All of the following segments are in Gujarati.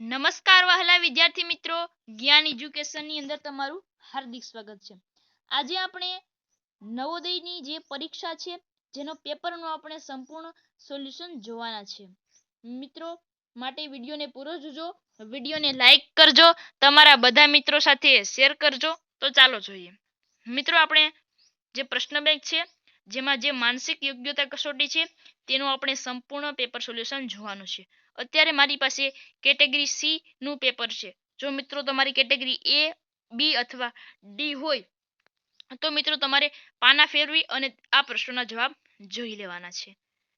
નમસ્કાર વહાલા વિદ્યાર્થી મિત્રો. જ્ઞાન એજ્યુકેશનની અંદર તમારું હાર્દિક સ્વાગત છે. આજે આપણે નવોદયની જે પરીક્ષા છે, જેનો પેપરનું આપણે સંપૂર્ણ સોલ્યુશન જોવાના છે. મિત્રો, માટે વિડીયોને પૂરો જોજો. વિડીયોને લાઈક કરજો. તમારા બધા મિત્રો સાથે શેર કરજો. તો ચાલો જોઈએ. મિત્રો, આપણે જે પ્રશ્ન બેંક છે, જેમાં જે માનસિક યોગ્યતા કસોટી છે, તેનું આપણે સંપૂર્ણ પેપર સોલ્યુશન જોવાનું છે. અત્યારે મારી પાસે કેટેગરી સી નું પેપર છે. જો મિત્રો તમારી કેટેગરી એ બી અથવા ડી હોય, તો મિત્રો તમારે પાના ફેરવી અને આ પ્રશ્નોના જવાબ જોઈ લેવાના છે.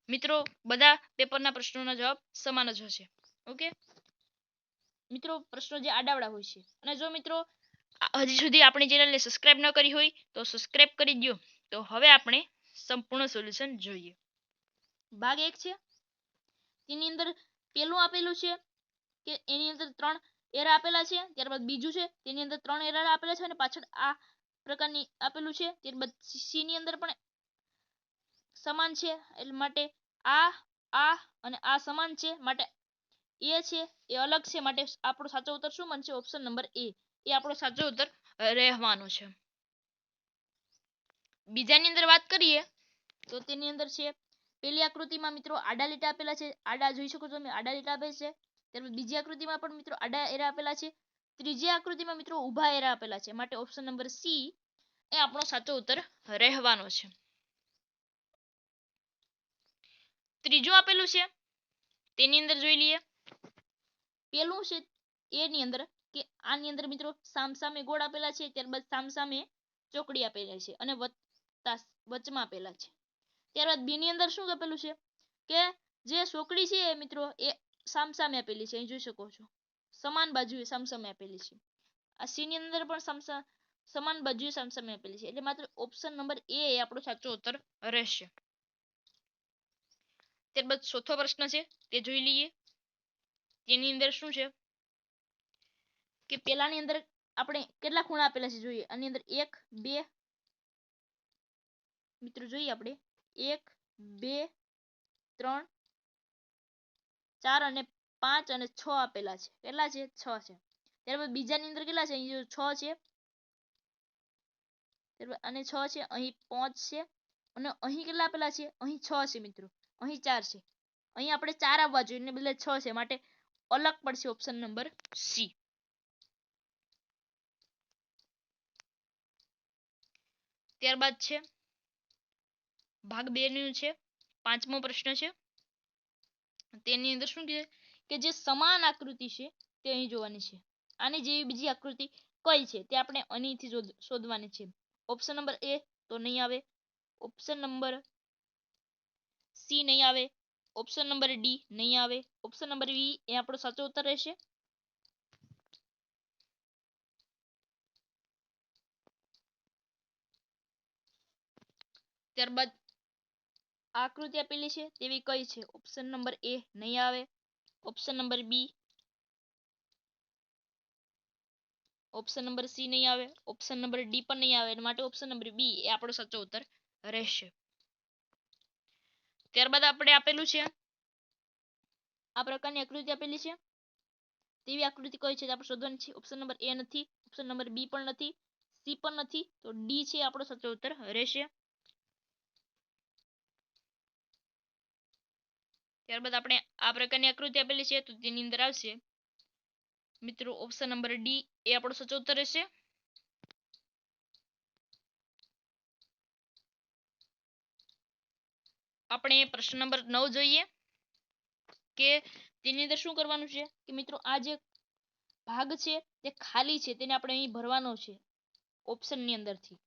મિત્રો, બધા પેપરના પ્રશ્નોના જવાબ સમાન જ હશે. ઓકે? મિત્રો, પ્રશ્નો જે આડાવડા હોય છે. અને જો મિત્રો હજી સુધી આપણી ચેનલને સબસ્ક્રાઇબ ન કરી હોય, તો સબસ્ક્રાઇબ કરી દો તો હવે આપણે સંપૂર્ણ સોલ્યુશન જોઈએ. ભાગ એક છે. તેની અંદર પેલું આપેલું છે કે એની અંદર ત્રણ એરર આપેલા છે, ત્યારબાદ બીજું છે, તેની અંદર ત્રણ એરર આપેલા છે અને પાછળ આ પ્રકારની આપેલું છે, ત્યારબાદ સી ની અંદર પણ સમાન છે, એટલે માટે આ આ અને આ સમાન છે, માટે એ છે, એ અલગ છે, માટે આપણો સાચો ઉત્તર શું બનશે? ઓપ્શન નંબર એ એ આપણો સાચો ઉત્તર રહેવાનો છે. બીજાની અંદર વાત કરીએ તો તેની અંદર છે પેલી આકૃતિમાં મિત્રો આડા લીટા આપેલા છે, આડા જોઈ શકો તમે, આડા લીટા આપે છે, ત્યારબાદ બીજી આકૃતિમાં પણ મિત્રો આડા એરા આપેલા છે, ત્રીજી આકૃતિમાં મિત્રો ઊભા એરા આપેલા છે, માટે ઓપ્શન નંબર સી એ આપણો સાચો ઉત્તર રહેવાનો છે. ત્રીજું આપેલું છે, તેની અંદર જોઈ લઈએ. પેલું છે એની અંદર કે આની અંદર મિત્રો સામસામે ગોળ આપેલા છે, ત્યારબાદ સામસામે ચોકડી આપેલા છે અને વચમાં આપેલા છે. ત્યારબાદ બી ની અંદર શું આપેલું છે? કે જે સોકડી છે મિત્રો એ સામસામે આપેલી છે. અહીં જોઈ શકો છો. સમાન બાજુએ સામસામે આપેલી છે. આ સી ની અંદર પણ સામસા, સમાન બાજુએ સામસામે આપેલી છે. એટલે માત્ર ઓપ્શન નંબર એ આપણો સાચો ઉત્તર રહેશે. ત્યારબાદ ચોથો પ્રશ્ન છે, તે જોઈ લઈએ. તેની અંદર શું છે? કે પેલાની અંદર આપણે કેટલા ખૂણા આપેલા છે? જોઈએ. આની અંદર એક, બે, મિત્રો જોઈએ આપણે. એક, બે, ત્રણ, ચાર અને પાંચ અને છ આપેલા છે. કેટલા છે? છ છે. ત્યારબાદ બીજાની અંદર કેટલા છે? અહીં છ છે. અને છ છે, અહીં પાંચ છે અને અહીં કેટલા આપેલા છે? અહીં છ છે મિત્રો. અહીં ચાર છે. અહીં આપણે ચાર આવવા જોઈએ, એને બદલે છ છે. માટે અલગ પડશે ઓપ્શન નંબર સી ત્યારબાદ છે ભાગ બે નું છે, પાંચમો પ્રશ્ન છે. તેની અંદર શું કહે કે જે સમાન આકૃતિ છે, તે અહીં જોવાની છે. આની જેવી બીજી આકૃતિ કઈ છે? તે આપણે અહીંથી શોધવાની છે. ઓપ્શન નંબર એ તો નહીં આવે. ઓપ્શન નંબર સી નહીં આવે. ઓપ્શન નંબર ડી નહીં આવે. ઓપ્શન નંબર વી એ આપણો સાચો ઉત્તર રહેશે. ત્યારબાદ આકૃતિ આપેલી છે તેવી કઈ છે? ઓપ્શન નંબર એ નહીં આવે. Option number B option number C નહીં આવે. ઓપ્શન નંબર ડી પણ નહીં આવે. માટે ઓપ્શન નંબર બી એ આપણો સાચો ઉત્તર રહેશે. ત્યારબાદ આપણે આપેલું છે આ પ્રકારની આકૃતિ આપેલી છે. તેવી આકૃતિ કઈ છે તે આપણે શોધવાની છે. ઓપ્શન નંબર એ નથી ઓપ્શન નંબર બી પણ નથી સી પણ નથી, તો ડી છે આપણો સાચો ઉત્તર રહેશે. ત્યારબાદ આપણે આ પ્રકારની આકૃતિ આપેલી છે, તો તેની અંદર આવશે. મિત્રો ઓપ્શન નંબર ડી એ આપણો સાચો ઉત્તર રહેશે. આપણે પ્રશ્ન નંબર નવ જોઈએ કે તેની અંદર શું કરવાનું છે? કે મિત્રો, આ જે ભાગ છે, તે ખાલી છે, તેને આપણે અહીં ભરવાનો છે ઓપ્શનની અંદરથી.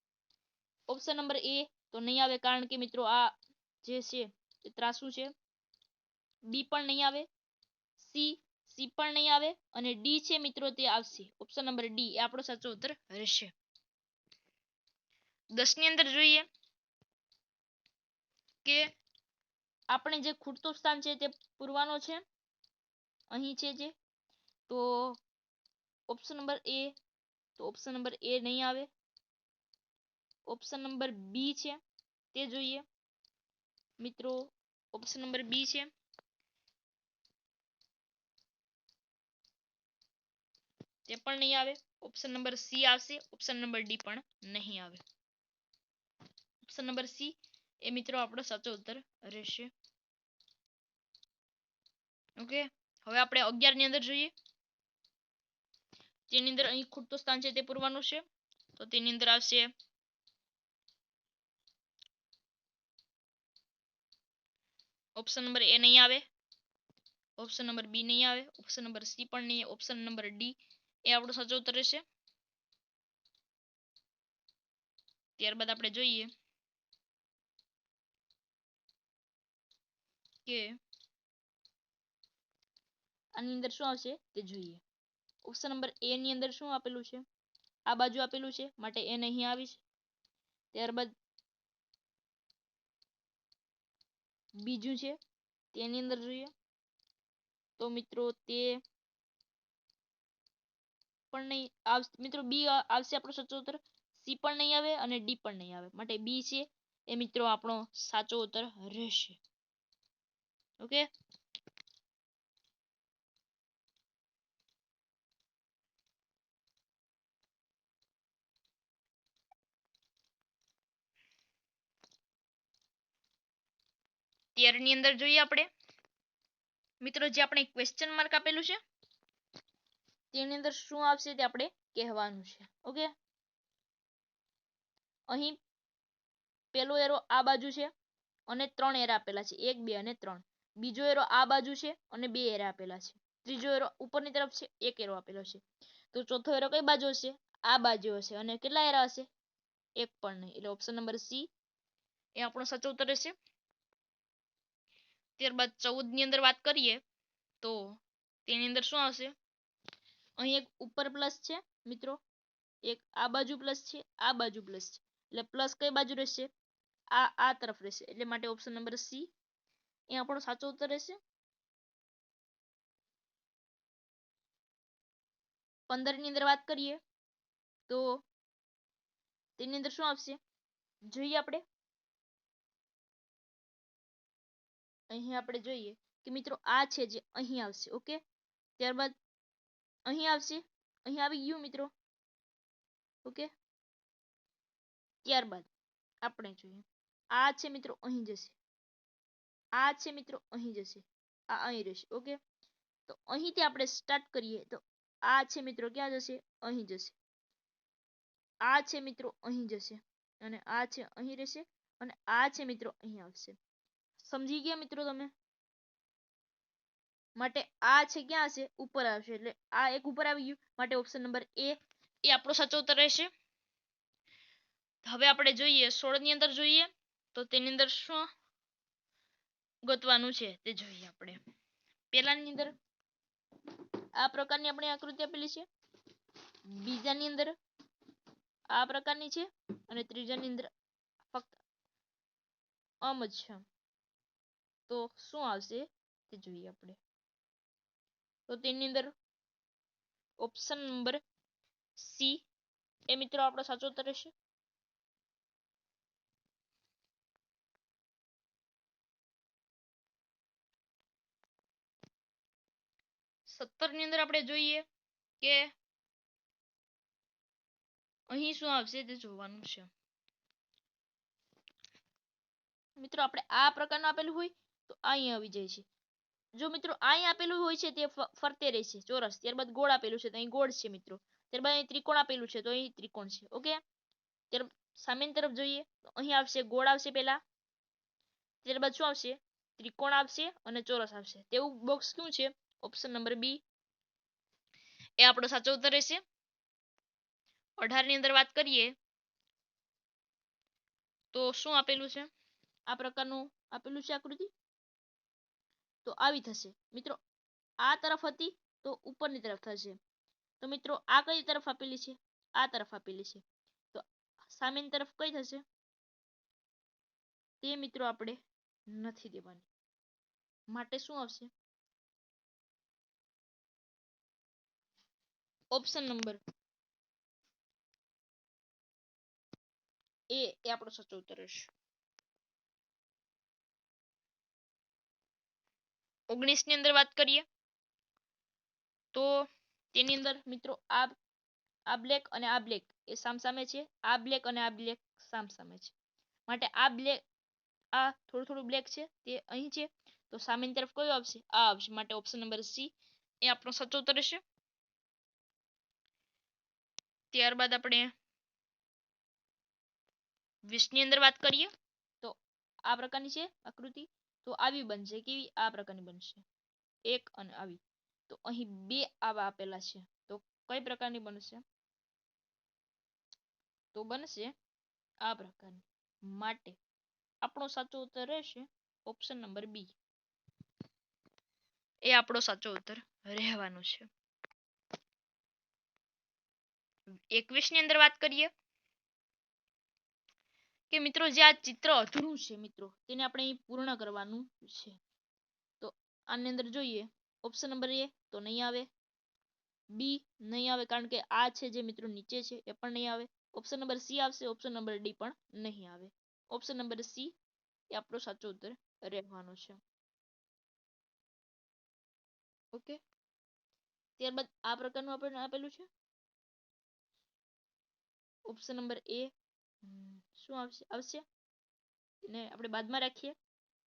ઓપ્શન નંબર એ તો નહીં આવે, કારણ કે મિત્રો, આ જે છે, તે ત્રાસુ છે. બી પણ નહીં આવે. સી સી પણ નહીં આવે અને ડી છે મિત્રો તે આવશે. ઓપ્શન નંબર ડી એ આપણો સાચો ઉત્તર રહેશે. દસની અંદર જોઈએ કે આપણે જે ખૂટતું સ્થાન છે તે પૂરવાનો છે. અહીં છે જે. તો ઓપ્શન નંબર એ તો ઓપ્શન નંબર એ નહીં આવે. ઓપ્શન નંબર બી છે તે જોઈએ. મિત્રો ઓપ્શન નંબર બી છે. તે પણ નહીં આવે. ઓપ્શન નંબર સી આવશે. ઓપ્શન નંબર ડી પણ નહીં આવે. ઓપ્શન નંબર સી એ મિત્રો આપણો સાચો ઉત્તર રહેશે. ઓકે હવે આપણે અગિયારની અંદર જોઈએ. તેની અંદર અહીં ખૂટતું સ્થાન છે તે પૂરવાનું છે. તો તેની અંદર આવશે. ઓપ્શન નંબર એ નહીં આવે. ઓપ્શન નંબર બી નહીં આવે. ઓપ્શન નંબર સી પણ નહીં. ઓપ્શન નંબર ડી એ આપણો સાચો ઉત્તર રહેશે. ત્યારબાદ આપણે જોઈએ કે આની અંદર શું આવશે તે જોઈએ. ઓપ્શન નંબર એ ની અંદર શું આપેલું છે? આ બાજુ આપેલું છે, માટે એ નહીં આવી છે. ત્યારબાદ બીજું છે, તેની અંદર જોઈએ. તો મિત્રો, તે પણ નહીં મિત્રો બી આવશે આપણો સાચો ઉત્તર સી પણ નહીં આવે અને ડી પણ નહીં આવે. માટે બી છે એ મિત્રો આપણો સાચો ઉત્તર રહેશે. ઓકે? તેરની અંદર જોઈએ આપણે. મિત્રો જે આપણે ક્વેશ્ચન માર્ક આપેલું છે તેની અંદર શું આવશે તે આપણે કહેવાનું છે. ઓકે અહીં પેલો એરો આ બાજુ છે અને ત્રણ એરા આપેલા છે. એક, બે અને ત્રણ. બીજો એરો આ બાજુ છે અને બે એરા આપેલા છે. ત્રીજો એરો ઉપરની તરફ છે, એક એરો આપેલો છે. તો ચોથો એરો કઈ બાજુ હશે? આ બાજુ હશે. અને કેટલા એરા હશે? એક પણ નહીં. એટલે ઓપ્શન નંબર સી એ આપણો સાચો ઉત્તર રહેશે. ત્યારબાદ ચૌદની અંદર વાત કરીએ તો તેની અંદર શું આવશે? અહીં એક ઉપર પ્લસ છે, મિત્રો. એક આ બાજુ પ્લસ છે, આ બાજુ પ્લસ છે. એટલે પ્લસ કઈ બાજુ રહેશે? આ આ તરફ રહેશે. એટલે માટે ઓપ્શન નંબર સી એ આપણો સાચો ઉત્તર રહેશે. પંદરની અંદર વાત કરીએ, તો તેની અંદર શું આવશે? જોઈએ આપણે. અહીં આપણે જોઈએ કે મિત્રો આ છે જે અહીં આવશે, ઓકે? ત્યારબાદ અહીં આવશે. અહીં આવી ગયું મિત્રો. ઓકે? ત્યારબાદ આપણે જોઈએ. આ છે મિત્રો અહીં જશે. આ છે મિત્રો અહીં જશે. આ અહીં રહેશે. ઓકે? તો અહીંથી આપણે સ્ટાર્ટ કરીએ તો આ છે મિત્રો ક્યાં જશે? અહીં જશે. આ છે મિત્રો અહીં જશે. અને આ છે અહીં રહેશે અને આ છે મિત્રો અહીં આવશે. સમજી ગયા મિત્રો તમે? માટે આ છે ક્યાં હશે ઉપર આવશે. એટલે આ એક ઉપર આવી ગયું. માટે ઓપ્શન નંબર એ એ આપણો સાચો ઉત્તર રહેશે. હવે આપણે જોઈએ, સોળની અંદર જોઈએ, તો તેની અંદર શું ગોતવાનું છે તે જોઈએ આપણે. પેલાની અંદર આ પ્રકારની આપણે આકૃતિ આપેલી છે. બીજાની અંદર આ પ્રકારની છે. અને ત્રીજાની અંદર ફક્ત આમ જ છે. તો શું આવશે તે જોઈએ આપણે. તો તેની અંદર ઓપ્શન નંબર સી એ મિત્રો આપણો સાચો ઉત્તર રહેશે. સત્તરની અંદર આપણે જોઈએ કે અહીં શું આવશે તે જોવાનું છે. મિત્રો, આપણે આ પ્રકારનું આપેલું હોય તો અહીં આવી જાય છે. જો મિત્રો અહીં આપેલું હોય છે તે ફરતે રહેશે, ચોરસ. ત્યારબાદ ગોળ આપેલું છે તો અહીં ગોળ છે મિત્રો. ત્યારબાદ અહીં ત્રિકોણ આપેલું છે તો અહીં ત્રિકોણ છે ત્યાર, સામેની તરફ જોઈએ, તો અહીં આવશે ગોળ આવશે પહેલા. ત્યારબાદ શું આવશે? ત્રિકોણ આવશે અને ચોરસ આવશે. તેવું બોક્સ શું છે? ઓપ્શન નંબર બી એ આપણો સાચો ઉત્તર રહેશે. અઢારની અંદર વાત કરીએ, તો શું આપેલું છે? આ પ્રકારનું આપેલું છે આકૃતિ? તો આવી થશે. મિત્રો, આ તરફ હતી તો ઉપરની તરફ થશે. તો મિત્રો, આ કઈ તરફ આપેલી છે? આ તરફ આપેલી છે. તો સામેની તરફ કઈ થશે? તે મિત્રો આપણે નથી દેવાની. માટે શું આવશે? ઓપ્શન નંબર એ એ આપણો સાચો ઉત્તર હશે. ઓગણીસની અંદર વાત કરીએ, તો તેની અંદર મિત્રો આ આ બ્લેક અને આ બ્લેક એ સામસામે છે, આ બ્લેક અને આ બ્લેક સામસામે છે. માટે આ બ્લેક આ થોડું થોડું બ્લેક છે, તે અહીં છે, તો સામેની તરફ કયો આવશે? આ આવશે. માટે ઓપ્શન નંબર સી એ આપણો સાચો ઉત્તર રહેશે ત્યારબાદ આપણે વીસની અંદર વાત કરીએ, તો આ પ્રકારની છે આકૃતિ. તો આવી બનશે. કેવી? આ પ્રકારની બનશે. એક અને આવી. તો અહીં બે આવા આપેલા છે. તો કઈ પ્રકારની બનશે? તો બનશે આ પ્રકારની. માટે આપણો સાચો ઉત્તર રહેશે ઓપ્શન નંબર બી. એ આપણો સાચો ઉત્તર રહેવાનો છે. એકવીસની અંદર વાત કરીએ. કે મિત્રો જે આ ચિત્ર અધૂરું છે મિત્રો, તેને આપણે અહીં પૂર્ણ કરવાનું છે. તો આની અંદર જોઈએ ઓપ્શન નંબર એ તો નહીં આવે. બી નહીં આવે કારણ કે આ છે જે મિત્રો નીચે છે, એ પણ નહીં આવે. ઓપ્શન નંબર સી આવશે ઓપ્શન નંબર ડી પણ નહીં આવે. ઓપ્શન નંબર સી એ આપણો સાચો ઉત્તર રહેવાનો છે. ઓકે ત્યારબાદ આ પ્રકારનું આપણને આપેલું છે. ઓપ્શન નંબર એ શું આવશે? આવશે? ને આપણે બાદમાં રાખીએ.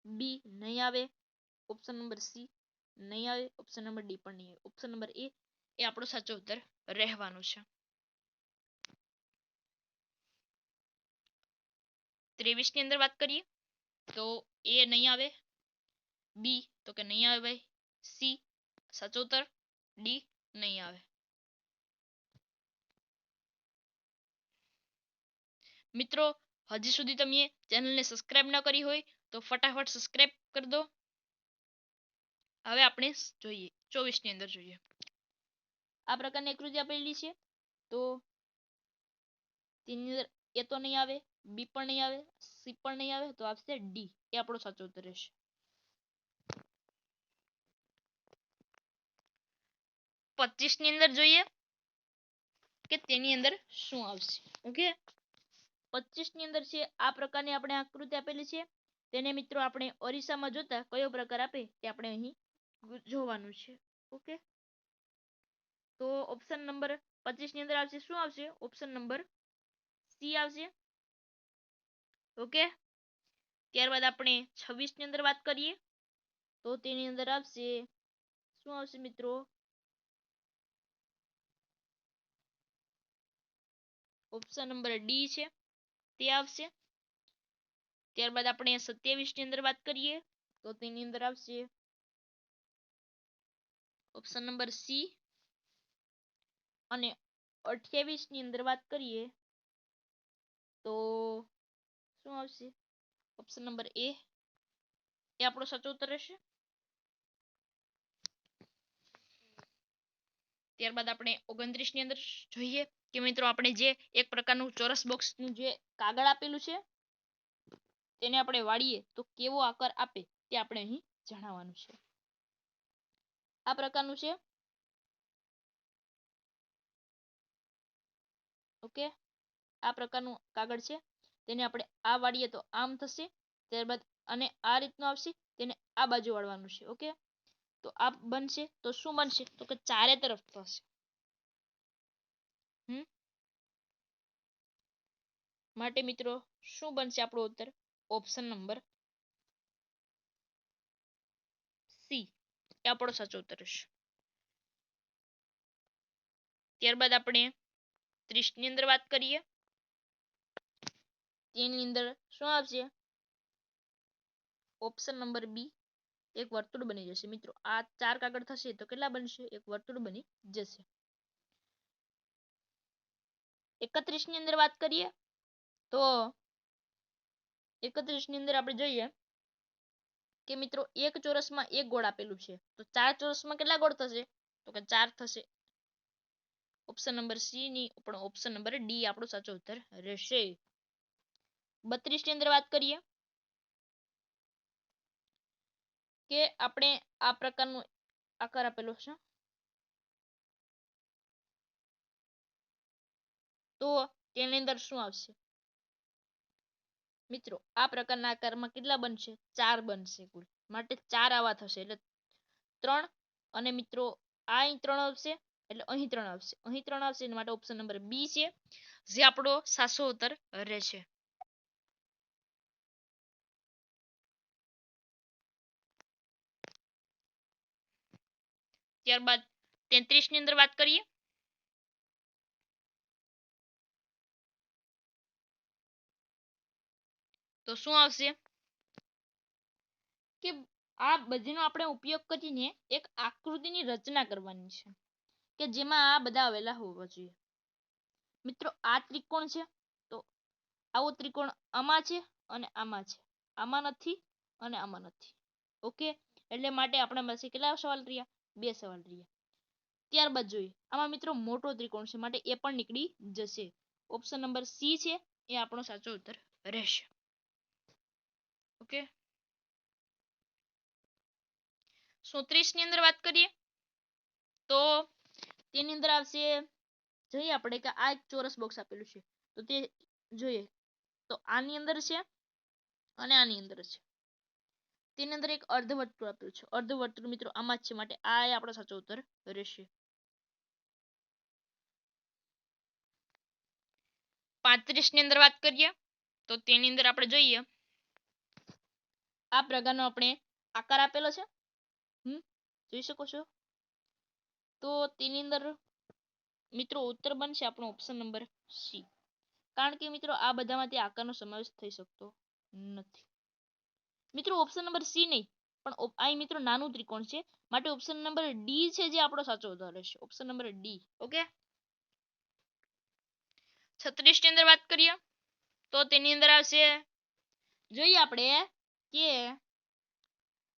બી નહીં આવે ઓપ્શન નંબર સી નહીં આવે ઓપ્શન નંબર ડી પણ નહીં આવે. ઓપ્શન નંબર એ એ આપણો સાચો ઉત્તર રહેવાનો છે. ત્રેવીસની અંદર વાત કરીએ, તો એ નહીં આવે બી તો કે નહીં આવે ભાઈ સી સાચો ઉત્તર ડી નહીં આવે. મિત્રો, હજી સુધી તમે ચેનલને સબસ્ક્રાઇબ ન કરી હોય તો ફટાફટ સબસ્ક્રાઇબ કરી દો. હવે આપણે જોઈએ ચોવીસની અંદર જોઈએ. આ પ્રકારની આકૃતિ આપેલી છે. તો તેની અંદર એ તો નહીં આવે, બી પણ નહીં આવે, સી પણ નહીં આવે, તો આવશે ડી. એ આપણો સાચો ઉત્તર રહેશે. પચીસની અંદર જોઈએ કે તેની અંદર શું આવશે? ઓકે? પચીસની અંદર છે, આ પ્રકારની આપણે આકૃતિ આપેલી છે. તેને મિત્રો આપણે ઓરિસ્સામાં જોતા કયો પ્રકાર આપે તે આપણે અહીં જોવાનું છે. ઓકે? તો ઓપ્શન નંબર પચીસની અંદર આવશે. શું આવશે? ઓપ્શન નંબર સી આવશે. ઓકે? ત્યારબાદ આપણે છવ્વીસની અંદર વાત કરીએ. તો તેની અંદર આવશે. શું આવશે મિત્રો? ઓપ્શન નંબર ડી છે. તે આવશે. ત્યારબાદ આપણે સત્યાવીસની અંદર વાત કરીએ, તો તેની અંદર આવશે. ઓપ્શન નંબર સી અને અઠ્યાવીસની અંદર વાત કરીએ, તો શું આવશે? ઓપ્શન નંબર એ એ આપણો સાચો ઉત્તર રહેશે. ત્યારબાદ આપણે ઓગણત્રીસની અંદર જોઈએ. કે મિત્રો આપણે જે એક પ્રકારનું ચોરસ box નું જે કાગળ આપેલું છે, તેને આપણે વાળીએ તો કેવો આકાર આપે તે આપણે અહીં જણાવવાનું છે. આ પ્રકારનું છે. ઓકે આ પ્રકારનું કાગળ છે. તેને આપણે આ વાળીએ તો આમ થશે, ત્યારબાદ અને આ રીતનું આવશે, તેને આ બાજુ વાળવાનું છે. ઓકે તો આ બનશે, તો શું બનશે? તો કે ચારે તરફ થશે હમ માટે મિત્રો, શું બનશે આપણો ઉત્તર? ઓપ્શન નંબર સી એ આપણો સાચો ઉત્તર રહેશે ત્યારબાદ આપણે ત્રીસની અંદર વાત કરીએ. તેની અંદર શું આવશે? ઓપ્શન નંબર બી એક વર્તુળ બની જશે. મિત્રો, આ ચાર કાગળ થશે તો કેટલા બનશે? એક વર્તુળ બની જશે. એકત્રીસની અંદર વાત કરીએ. તો એકત્રીસની અંદર આપણે જોઈએ કે મિત્રો એક ચોરસમાં એક ગોળ આપેલું છે. તો ચાર ચોરસમાં કેટલા ગોળ થશે? તો કે ચાર થશે. ઓપ્શન નંબર સી ની પણ ઓપ્શન નંબર ડી આપણો સાચો ઉત્તર રહેશે. બત્રીસની અંદર વાત કરીએ કે આપણે આ પ્રકારનો આકાર આપેલો છે. તો તેની અંદર શું આવશે? મિત્રો, આ પ્રકારના આકારમાં કેટલા બનશે? ચાર બનશે કુલ. માટે ચાર આવા થશે. એટલે ત્રણ અને મિત્રો, આ અહીં ત્રણ આવશે, એટલે અહીં ત્રણ આવશે. અહીં ત્રણ આવશે એના માટે ઓપ્શન નંબર બી છે, જે આપણો સાચો ઉત્તર રહેશે. ત્યારબાદ તેત્રીસની અંદર વાત કરીએ. તો શું આવશે? કે આ બધીનો આપણે ઉપયોગ કરીને એક આકૃતિની રચના કરવાની છે, કે જેમાં આ બધા આવેલા હોવા જોઈએ. મિત્રો, આ ત્રિકોણ છે, તો આવો ત્રિકોણ આમાં છે અને આમાં છે. આમાં નથી અને આમાં નથી. ઓકે? એટલે માટે આપણા પાસે કેટલા સવાલ રહ્યા? બે સવાલ રહ્યા. ત્યારબાદ જોઈએ. આમાં મિત્રો મોટો ત્રિકોણ છે, માટે એ પણ નીકળી જશે. ઓપ્શન નંબર સી છે, એ આપણો સાચો ઉત્તર રહેશે. ઓકે. સોત્રીસની અંદર વાત કરીએ, તો તેની અંદર આવશે, જોઈએ આપણે કે આ એક ચોરસ બોક્સ આપેલું છે, તો તે જોઈએ, તો આની અંદર છે અને આની અંદર છે. તેની અંદર એક અર્ધવર્તુળ આપેલું છે. અર્ધવર્તુળ મિત્રો આમાં જ છે, માટે આ આપણો સાચો ઉત્તર રહેશે. પાંત્રીસની અંદર વાત કરીએ, તો તેની અંદર આપણે જોઈએ આ પ્રકારનો આપણે આકાર આપેલો છે. હમ, જોઈ શકો છો? તો તેની અંદર મિત્રો ઉત્તર બનશે આપણો ઓપ્શન નંબર સી કારણ કે મિત્રો આ બધામાંથી આકારનો સમાવેશ થઈ શકતો નથી. મિત્રો ઓપ્શન નંબર સી નહીં, પણ અહીં મિત્રો નાનું ત્રિકોણ છે. માટે ઓપ્શન નંબર ડી છે જે આપણો સાચો ઉદાહરણ રહેશે. Option number D okay? છત્રીસની અંદર વાત કરીએ, તો તેની અંદર આવશે, જોઈએ આપણે કે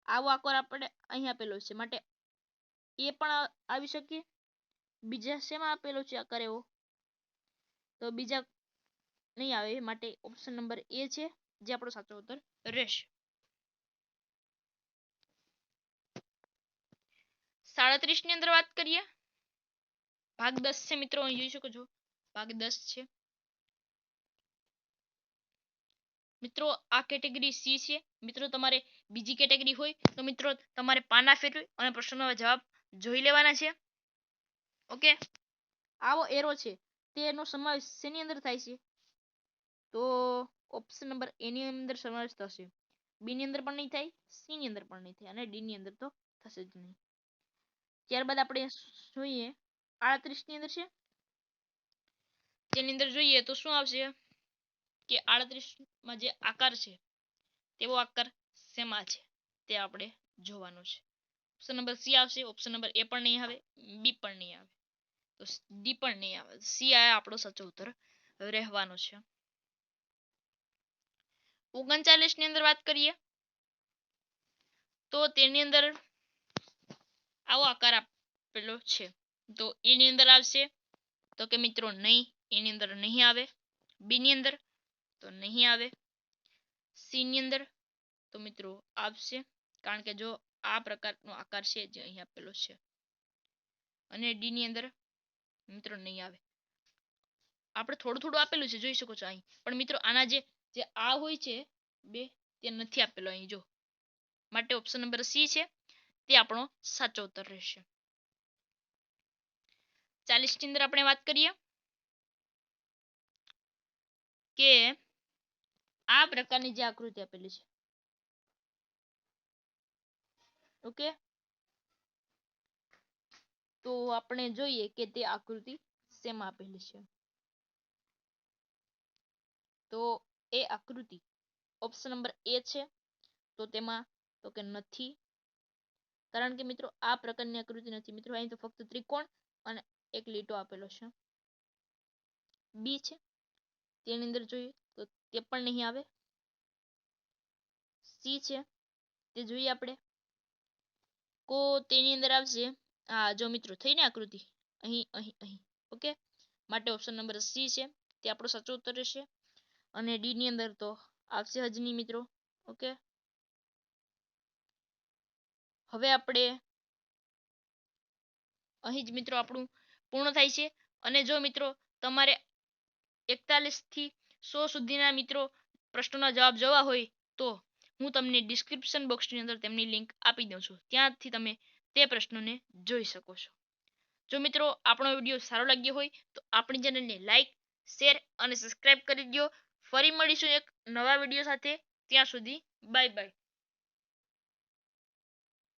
આવો આકાર આપણે અહીં આપેલો છે. માટે એ પણ આવી શકે બીજા શેમાં આપેલો છે આકાર એવો તો બીજા નહીં આવે માટે ઓપ્શન નંબર એ છે, જે આપણો સાચો ઉત્તર રહેશે. સાડત્રીસની અંદર વાત કરીએ? ભાગ દસ છે મિત્રો, અહીં જોઈ શકો છો. ભાગ દસ છે. મિત્રો, આ કેટેગરી સી છે. મિત્રો, તમારે બીજી કેટેગરી હોય તો મિત્રો તમારે પાના ફેરવી અને પ્રશ્નનો જવાબ જોઈ લેવાના છે. ઓકે? આવો એરો છે. તેનો સમાવેશ શેની અંદર થાય છે? તો ઓપ્શન નંબર એ ની અંદર સમાવેશ થશે. બી ની અંદર પણ નહીં થાય સી ની અંદર પણ નહીં થાય અને ડી ની અંદર તો થશે જ નહીં. ત્યારબાદ આપણે જોઈએ આડત્રીસની અંદર છે. તેની અંદર જોઈએ તો શું આવશે? કે આડત્રીસમાં જે આકાર છે, તેવો આકાર શેમાં છે? તે આપણે જોવાનું છે. ઓપ્શન નંબર સી આવશે ઓપ્શન નંબર એ પણ નહીં આવે, બી પણ નહીં આવે. તો ડી પણ નહીં આવે. સી આ આપણો સાચો ઉત્તર રહેવાનો છે. ઓગણચાલીસની અંદર વાત કરીએ, તો તેની અંદર આવો આકાર આપેલો છે. તો એની અંદર આવશે, તો કે મિત્રો નહીં, એની અંદર નહીં આવે. બી ની અંદર તો નહીં આવે. સી ની અંદર, તો મિત્રો આવશે કારણ કે જો આ પ્રકારનો આકાર છે જે અહીં આપેલો છે. અને ડી ની અંદર, મિત્રો નહીં આવે. આપણે થોડું થોડું આપેલું છે, જોઈ શકો છો અહીં. પણ મિત્રો આના જે જે આ હોય છે, બે, તે નથી આપેલો અહીં, જો. માટે ઓપ્શન નંબર સી છે, તે આપણો સાચો ઉત્તર રહેશે. ચાલીસની અંદર આપણે વાત કરીએ કે આ પ્રકારની જે આકૃતિ આપેલી છે. ઓકે તો આપણે જોઈએ કે તે આકૃતિ શેમાં આપેલી છે? તો એ આકૃતિ ઓપ્શન નંબર એ છે. તો તેમાં તો કે નથી. કારણ કે મિત્રો, આ પ્રકારની આકૃતિ નથી. મિત્રો, અહીં તો ફક્ત ત્રિકોણ અને એક લીટો આપેલો છે. બી છે. તેની અંદર જોઈએ તો તે પણ નહીં આવે. સી છે. તે જોઈએ આપણે. કો તેની અંદર આવશે. આ જો મિત્રો, થઈ આકૃતિ? અહીં અહીં અહીં. ઓકે? માટે ઓપ્શન નંબર સી છે. તે આપણો સાચો ઉત્તર રહેશે. અને ડી ની અંદર તો આવશે હજની મિત્રો. ઓકે? હવે આપણે અહીં જ મિત્રો આપણું પૂર્ણ થાય છે. અને જો મિત્રો તમારે એકતાલીસથી સો સુધીના મિત્રો પ્રશ્નોના જવાબ જોવા હોય તો હું તમને ડિસ્ક્રિપ્શન બોક્સની અંદર તેમની લિંક આપી દઉં છું. ત્યાંથી તમે તે પ્રશ્નોને જોઈ શકો છો. જો મિત્રો આપણો વીડિયો સારો લાગ્યો હોય તો આપણી ચેનલને લાઈક શેર અને સબસ્ક્રાઈબ કરી દો ફરી મળીશું એક નવા વીડિયો સાથે. ત્યાં સુધી બાય બાય